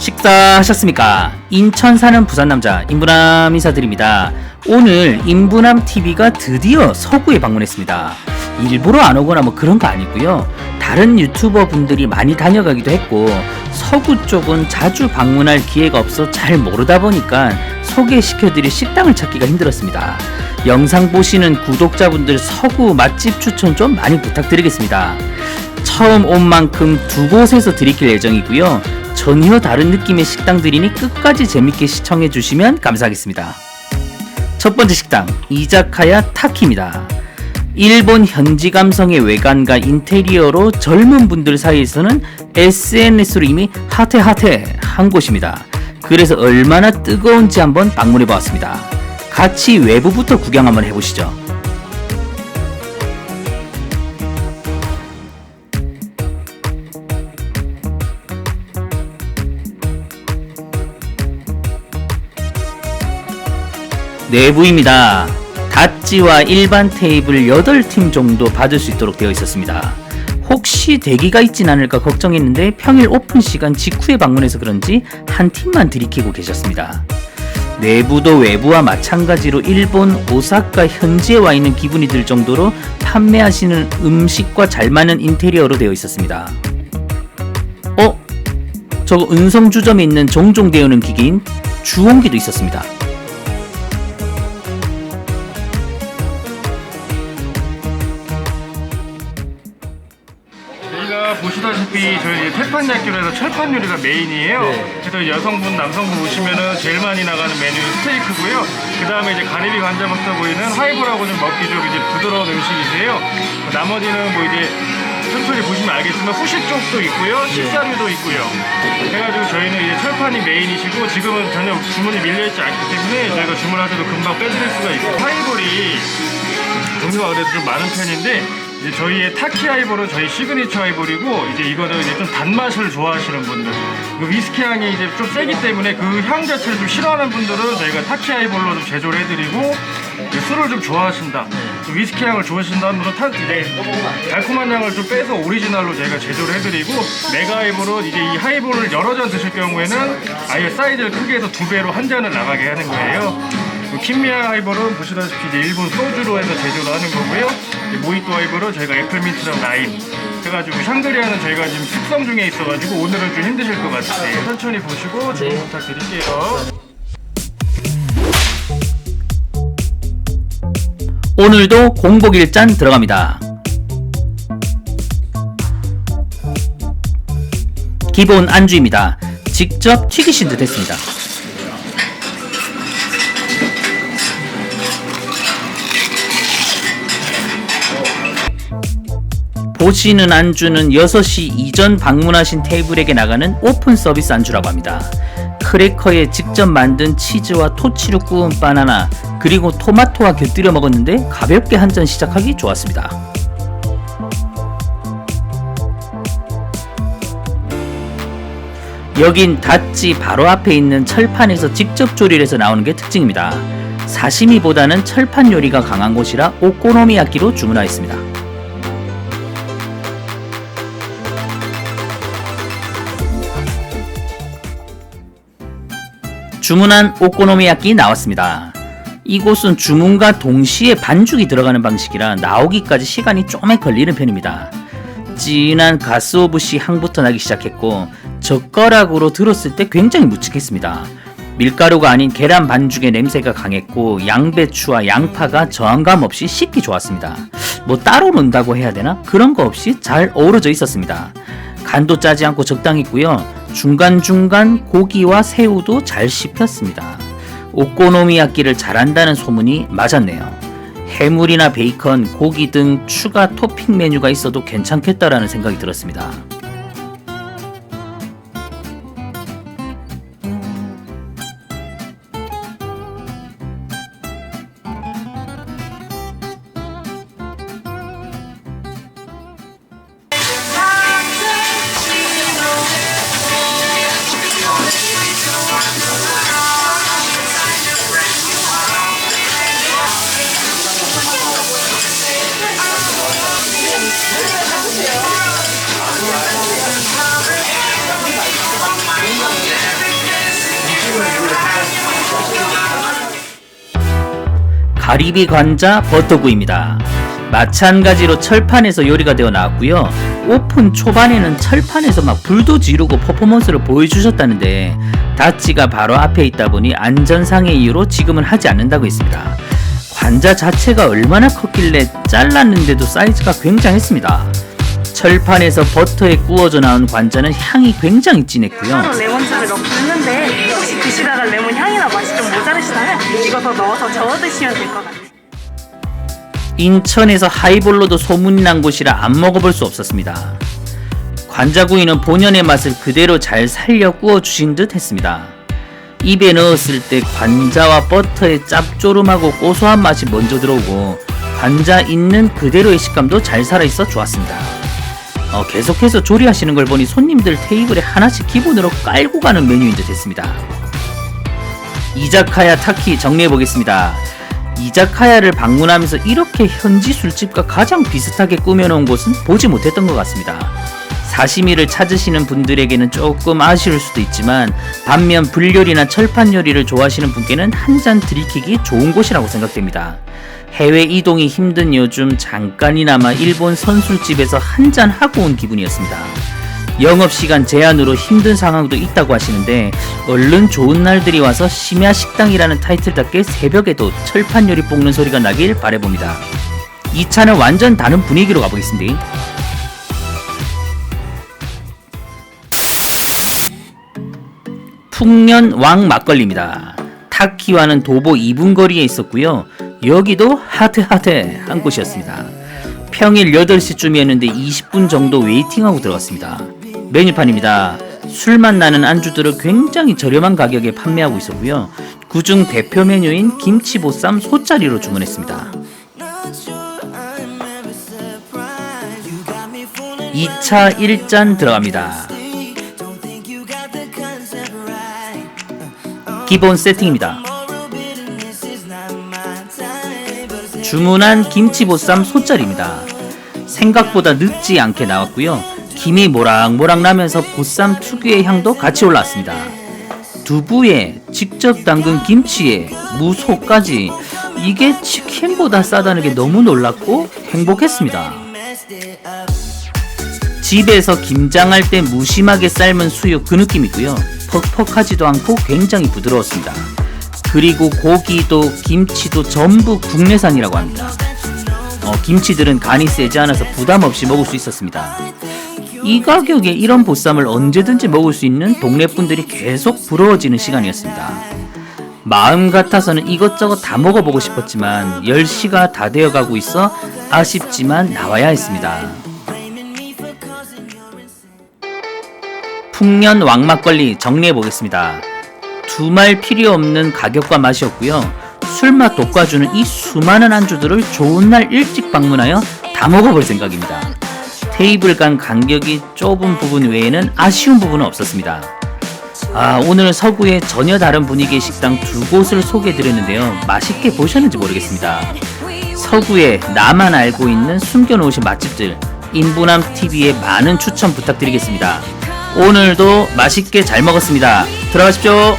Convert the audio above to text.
식사하셨습니까? 인천 사는 부산 남자 인부남 인사드립니다. 오늘 인부남 TV가 드디어 서구에 방문했습니다. 일부러 안 오거나 뭐 그런 거 아니고요. 다른 유튜버 분들이 많이 다녀가기도 했고 서구 쪽은 자주 방문할 기회가 없어 잘 모르다 보니까 소개시켜드릴 식당을 찾기가 힘들었습니다. 영상 보시는 구독자분들 서구 맛집 추천 좀 많이 부탁드리겠습니다. 처음 온 만큼 두 곳에서 드리킬 예정이고요. 전혀 다른 느낌의 식당들이니 끝까지 재밌게 시청해 주시면 감사하겠습니다. 첫 번째 식당 이자카야 타키입니다. 일본 현지 감성의 외관과 인테리어로 젊은 분들 사이에서는 SNS로 이미 핫해 핫해 한 곳입니다. 그래서 얼마나 뜨거운지 한번 방문해 보았습니다. 같이 외부부터 구경 한번 해보시죠. 내부입니다. 닷지와 일반 테이블 8팀 정도 받을 수 있도록 되어 있었습니다. 혹시 대기가 있진 않을까 걱정했는데 평일 오픈 시간 직후에 방문해서 그런지 한 팀만 들이키고 계셨습니다. 내부도 외부와 마찬가지로 일본 오사카 현지에 와 있는 기분이 들 정도로 판매하시는 음식과 잘 맞는 인테리어로 되어 있었습니다. 어? 저거 은성주점에 있는 종종 데우는 기계인 주홍기도 있었습니다. 저희 이제 태판焼기로 해서 철판 요리가 메인이에요. 네. 그래서 여성분, 남성분 오시면은 제일 많이 나가는 메뉴 스테이크고요. 그 다음에 이제 가리비 관자부터 보이는 하이볼하고 좀 먹기 좀 이제 부드러운 음식이세요. 나머지는 뭐 이제 천천히 보시면 알겠지만 후식 쪽도 있고요, 네. 식사류도 있고요. 해가지고 저희는 이제 철판이 메인이시고 지금은 전혀 주문이 밀려있지 않기 때문에 저희가 주문하셔도 금방 빼드릴 수가 있고 하이볼이 종류가 그래도 좀 많은 편인데 이제 저희의 타키 하이볼은 저희 시그니처 하이볼이고 이제 이거는 이제 좀 단맛을 좋아하시는 분들 그 위스키 향이 이제 좀 세기 때문에 그 향 자체를 좀 싫어하는 분들은 저희가 타키 하이볼로 좀 제조를 해드리고 술을 좀 좋아하신다. 좀 위스키 향을 좋아하신다는 분은 타, 이제 달콤한 향을 좀 빼서 오리지널로 저희가 제조를 해드리고 메가 하이볼은 이제 이 하이볼을 여러 잔 드실 경우에는 아예 사이즈를 크게 해서 두 배로 한 잔을 나가게 하는 거예요. 그 킴미아 하이볼은 보시다시피 이제 일본 소주로 해서 제조를 하는 거고요. 이 모히또 하이볼은 저희가 애플민트랑 라임 해가지고 샹그리아는 저희가 지금 숙성 중에 있어가지고 오늘은 좀 힘드실 것 같아요. 천천히 보시고 주문 네. 부탁드릴게요. 오늘도 공복 일잔 들어갑니다. 기본 안주입니다. 직접 튀기신 듯 했습니다. 보시는 안주는 6시 이전 방문하신 테이블에게 나가는 오픈 서비스 안주라고 합니다. 크래커에 직접 만든 치즈와 토치로 구운 바나나 그리고 토마토와 곁들여 먹었는데 가볍게 한 잔 시작하기 좋았습니다. 여긴 닷지 바로 앞에 있는 철판에서 직접 조리를 해서 나오는 게 특징입니다. 사시미보다는 철판 요리가 강한 곳이라 오코노미야끼로 주문하였습니다. 주문한 오코노미야끼 나왔습니다. 이곳은 주문과 동시에 반죽이 들어가는 방식이라 나오기까지 시간이 좀에 걸리는 편입니다. 진한 가스오브시 향부터 나기 시작했고 젓가락으로 들었을 때 굉장히 묵직했습니다. 밀가루가 아닌 계란 반죽의 냄새가 강했고 양배추와 양파가 저항감 없이 씹기 좋았습니다. 뭐 따로 논다고 해야 되나? 그런 거 없이 잘 어우러져 있었습니다. 간도 짜지 않고 적당했고요. 중간중간 고기와 새우도 잘 씹혔습니다. 오코노미야끼를 잘한다는 소문이 맞았네요. 해물이나 베이컨, 고기 등 추가 토핑 메뉴가 있어도 괜찮겠다라는 생각이 들었습니다. 가리비 관자 버터구이입니다. 마찬가지로 철판에서 요리가 되어 나왔고요. 오픈 초반에는 철판에서 막 불도 지르고 퍼포먼스를 보여주셨다는데 다찌가 바로 앞에 있다 보니 안전상의 이유로 지금은 하지 않는다고 했습니다. 관자 자체가 얼마나 컸길래 잘랐는데도 사이즈가 굉장했습니다. 철판에서 버터에 구워져 나온 관자는 향이 굉장히 진했고요. 레몬즙을 넣고 했는데 혹시 드시다가 레몬 향이나 맛이 좀 모자르시다면 이거 더 넣어서 저어 드시면 될 것 같아요. 인천에서 하이볼로도 소문이 난 곳이라 안 먹어볼 수 없었습니다. 관자구이는 본연의 맛을 그대로 잘 살려 구워주신 듯 했습니다. 입에 넣었을 때 관자와 버터의 짭조름하고 고소한 맛이 먼저 들어오고 관자 있는 그대로의 식감도 잘 살아있어 좋았습니다. 어, 계속해서 조리하시는 걸 보니 손님들 테이블에 하나씩 기본으로 깔고 가는 메뉴인 듯 했습니다. 이자카야 타키 정리해 보겠습니다. 이자카야를 방문하면서 이렇게 현지 술집과 가장 비슷하게 꾸며놓은 곳은 보지 못했던 것 같습니다. 사시미를 찾으시는 분들에게는 조금 아쉬울 수도 있지만 반면 불요리나 철판 요리를 좋아하시는 분께는 한 잔 들이키기 좋은 곳이라고 생각됩니다. 해외 이동이 힘든 요즘 잠깐이나마 일본 선술집에서 한 잔 하고 온 기분이었습니다. 영업시간 제한으로 힘든 상황도 있다고 하시는데 얼른 좋은 날들이 와서 심야 식당이라는 타이틀답게 새벽에도 철판 요리 볶는 소리가 나길 바래봅니다. 이 차는 완전 다른 분위기로 가보겠습니다. 풍년 왕 막걸리입니다. 타키와는 도보 2분 거리에 있었고요. 여기도 하드하드한 곳이었습니다. 평일 8시쯤이었는데 20분 정도 웨이팅하고 들어갔습니다. 메뉴판입니다. 술맛 나는 안주들을 굉장히 저렴한 가격에 판매하고 있었고요. 그중 대표 메뉴인 김치보쌈 소짜리로 주문했습니다. 2차 1잔 들어갑니다. 기본 세팅입니다. 주문한 김치보쌈 소짜리입니다. 생각보다 늦지 않게 나왔고요. 김이 모락모락 나면서 보쌈 특유의 향도 같이 올라왔습니다. 두부에 직접 담근 김치에 무소까지 이게 치킨보다 싸다는 게 너무 놀랐고 행복했습니다. 집에서 김장할 때 무심하게 삶은 수육 그 느낌이고요. 퍽퍽하지도 않고 굉장히 부드러웠습니다. 그리고 고기도 김치도 전부 국내산이라고 합니다. 어, 김치들은 간이 세지 않아서 부담 없이 먹을 수 있었습니다. 이 가격에 이런 보쌈을 언제든지 먹을 수 있는 동네 분들이 계속 부러워지는 시간이었습니다. 마음 같아서는 이것저것 다 먹어보고 싶었지만 10시가 다 되어가고 있어 아쉽지만 나와야 했습니다. 풍년 왕막걸리 정리해 보겠습니다. 두말 필요 없는 가격과 맛이었고요. 술맛 돋궈주는 이 수많은 안주들을 좋은 날 일찍 방문하여 다 먹어볼 생각입니다. 테이블 간 간격이 좁은 부분 외에는 아쉬운 부분은 없었습니다. 아, 오늘 서구의 전혀 다른 분위기의 식당 두 곳을 소개해 드렸는데요. 맛있게 보셨는지 모르겠습니다. 서구에 나만 알고 있는 숨겨놓으신 맛집들 인부남 TV에 많은 추천 부탁드리겠습니다. 오늘도 맛있게 잘 먹었습니다. 들어가십시오.